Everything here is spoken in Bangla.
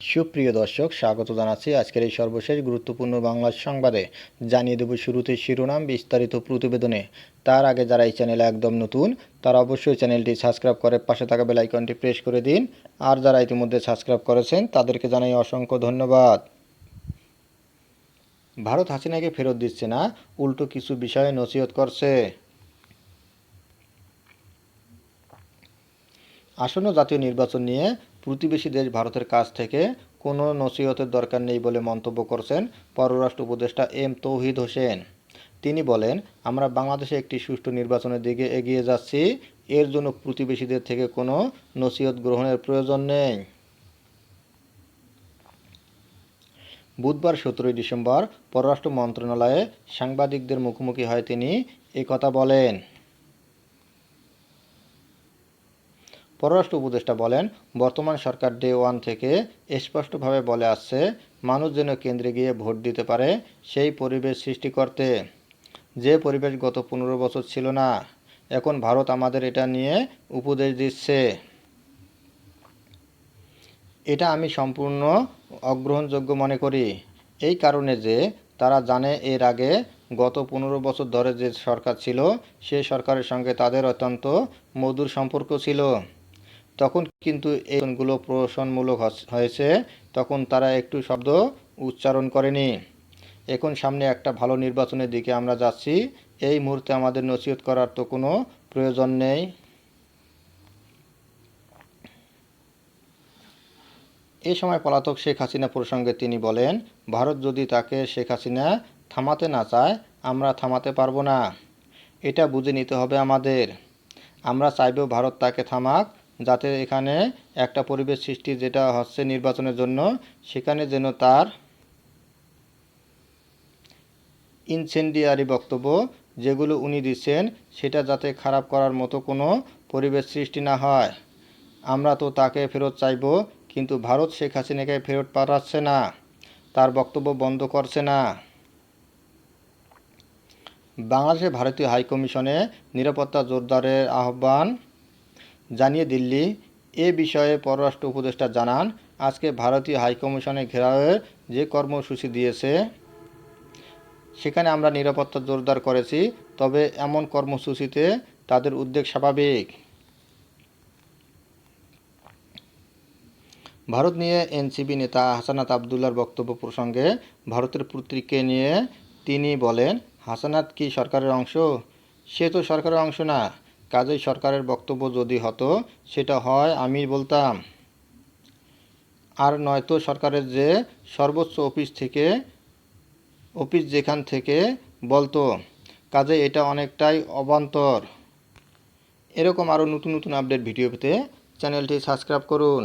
সুপ্রিয় দর্শক, স্বাগত জানাচ্ছি আজকের এই সর্বশেষ গুরুত্বপূর্ণ বাংলা সংবাদে। জানিয়ে দেব শুরুতে শিরোনাম, বিস্তারিত প্রতিবেদনে। তার আগে যারা এই চ্যানেলে একদম নতুন, তারা অবশ্যই চ্যানেলটি সাবস্ক্রাইব করে পাশে থাকা বেল আইকনটি প্রেস করে দিন। আর যারা ইতিমধ্যে সাবস্ক্রাইব করেছেন, তাদেরকে জানাই অসংখ্য ধন্যবাদ। ভারত হাসিনাকে ফেরত দিচ্ছে না, উল্টো কিছু বিষয়ে নসিহত করছে। আসন্ন জাতীয় নির্বাচন নিয়ে প্রতিবেশী দেশ ভারতের কাছ থেকে কোনো নসিহতের দরকার নেই বলে মন্তব্য করছেন পররাষ্ট্র উপদেষ্টা এম তৌহিদ হোসেন। তিনি বলেন, আমরা বাংলাদেশে একটি সুষ্ঠু নির্বাচনের দিকে এগিয়ে যাচ্ছি। এর জন্য প্রতিবেশীদের থেকে কোনো নসিহত গ্রহণের প্রয়োজন নেই। বুধবার সতেরোই ডিসেম্বর পররাষ্ট্র মন্ত্রণালয়ে সাংবাদিকদের মুখোমুখি হয় তিনি। কথা বলেন। পররাষ্ট্র উপদেষ্টা বলেন, বর্তমান সরকার ডে ওয়ান থেকে স্পষ্টভাবে বলে আসছে, মানুষ যেন কেন্দ্রে গিয়ে ভোট দিতে পারে, সেই পরিবেশ সৃষ্টি করতে। যে পরিবেশ গত পনেরো বছর ছিল না, এখন ভারত আমাদের এটা নিয়ে উপদেশ দিচ্ছে। এটা আমি সম্পূর্ণ অগ্রহণযোগ্য মনে করি। এই কারণে যে তারা জানে এর আগে গত পনেরো বছর ধরে যে সরকার ছিল, সে সরকারের সঙ্গে তাদের অত্যন্ত মধুর সম্পর্ক ছিল। তখন কিন্তু এইগুলো প্রশনমূলক হয়েছে, তখন তারা একটু শব্দ উচ্চারণ করেনি। এখন সামনে একটা ভালো নির্বাচনের দিকে আমরা যাচ্ছি। এই মুহূর্তে আমাদের নসিহত করার তো কোনো প্রয়োজন নেই। এ সময় পলাতক শেখ হাসিনা প্রসঙ্গে তিনি বলেন, ভারত যদি তাকে শেখ হাসিনা থামাতে না চায়, আমরা থামাতে পারব না। এটা বুঝে নিতে হবে আমাদের। আমরা চাইব ভারত তাকে থামাক যাতে এখানে একটা পরিবেশ সৃষ্টি যেটা হচ্ছে নির্বাচনের জন্য, সেখানে যেন তার ইনসেন্ডিয়ারি বক্তব্য যেগুলো উনি দিচ্ছেন, সেটা যাতে খারাপ করার মতো কোনো পরিবেশ সৃষ্টি না হয়। আমরা তো তাকে ফেরত চাইব, কিন্তু ভারত শেখ হাসিনাকে ফেরত পাঠাচ্ছে না, তার বক্তব্য বন্ধ করছে না। বাংলাদেশের ভারতীয় হাইকমিশনে নিরাপত্তা জোরদারের আহ্বান জানিয়ে দিল্লি। এ বিষয়ে পররাষ্ট্র উপদেষ্টা জানান, আজকে ভারতীয় হাইকমিশনে ঘেরাওয়ের যে কর্মসূচি দিয়েছে, সেখানে আমরা নিরাপত্তা জোরদার করেছি, তবে এমন কর্মসূচিতে তাদের উদ্বেগ স্বাভাবিক। ভারত নিয়ে এনসিপি নেতা হাসানাত আবদুল্লার বক্তব্য প্রসঙ্গে ভারতের পুত্রীকে নিয়ে তিনি বলেন, হাসানাত কি সরকারের অংশ? সে তো সরকারের অংশ না। কাজেই সরকারের বক্তব্য যদি হতো, সেটা হয় আমি বলতাম। আর নয়তো সরকারের যে সর্বোচ্চ অফিস থেকে, অফিস যেখান থেকে বলতো, কাজে এটা অনেকটাই অবান্তর। এরকম আরও নতুন নতুন আপডেট ভিডিও পেতে চ্যানেলটি সাবস্ক্রাইব করুন।